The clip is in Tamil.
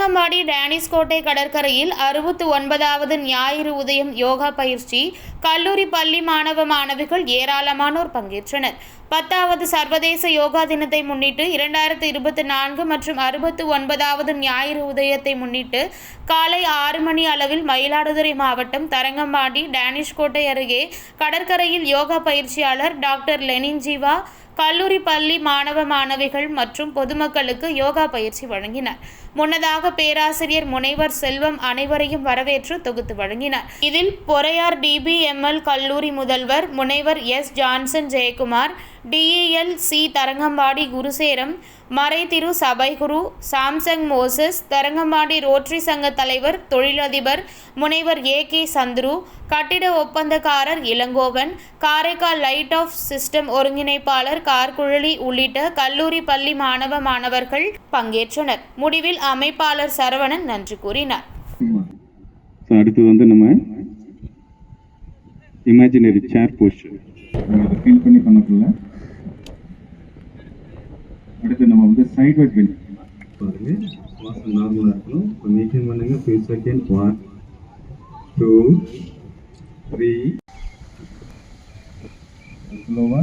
தரங்கம்பாடி கோட்டை கடற்கரையில் அறுபத்து ஒன்பதாவது ஞாயிறு உதயம் யோகா பயிற்சி கல்லூரி பள்ளி மாணவ மாணவிகள் ஏராளமானோர் பங்கேற்றனர். பத்தாவது சர்வதேச யோகா தினத்தை முன்னிட்டு இரண்டாயிரத்து இருபத்தி நான்கு மற்றும் அறுபத்து ஒன்பதாவது ஞாயிறு உதயத்தை முன்னிட்டு காலை ஆறு மணி அளவில் மயிலாடுதுறை மாவட்டம் தரங்கம்பாடி டேனிஷ் கோட்டை அருகே கடற்கரையில் யோகா பயிற்சியாளர் டாக்டர் லெனின் ஜீவா கல்லூரி பள்ளி மாணவ மாணவிகள் மற்றும் பொதுமக்களுக்கு யோகா பயிற்சி வழங்கினார். முன்னதாக பேராசிரியர் முனைவர் செல்வம் அனைவரையும் வரவேற்று தொகுத்து வழங்கினார். இதில் பொறையார் டிபிஎம்எல் கல்லூரி முதல்வர் முனைவர் S Johnson Jayakumar DEL C Tharangambadi குருசேரம் மறைதிரு சபைகுரு சாம்சங் மோசஸ் தரங்கம்பாடி ரோட்டரி சங்க தலைவர் தொழிலதிபர் முனைவர் ஏ கே சந்துரு கட்டிட ஒப்பந்தக்காரர் Ilangovan Karaikal light of system ஒருங்கிணைப்பாளர் கார்குழலி உள்ளிட்ட கல்லூரி பள்ளி மாணவ மாணவர்கள் பங்கேற்றனர். முடிவில் அமைப்பாளர் சரவணன் நன்றி கூறினார். அடுத்தது வந்து நம்ம இமேஜினரி சேர் போஸ்டர் நம்ம இதை ஃபீல் பண்ணி பண்ணக்குள்ள. அடுத்து நம்ம வந்து சைட் வைட் பெஞ்ச் பாருங்க மாசம் நார்மலாக இருக்கணும். மெயின்டைன் பண்ணுங்க. Few second one two three ஸ்லோவாக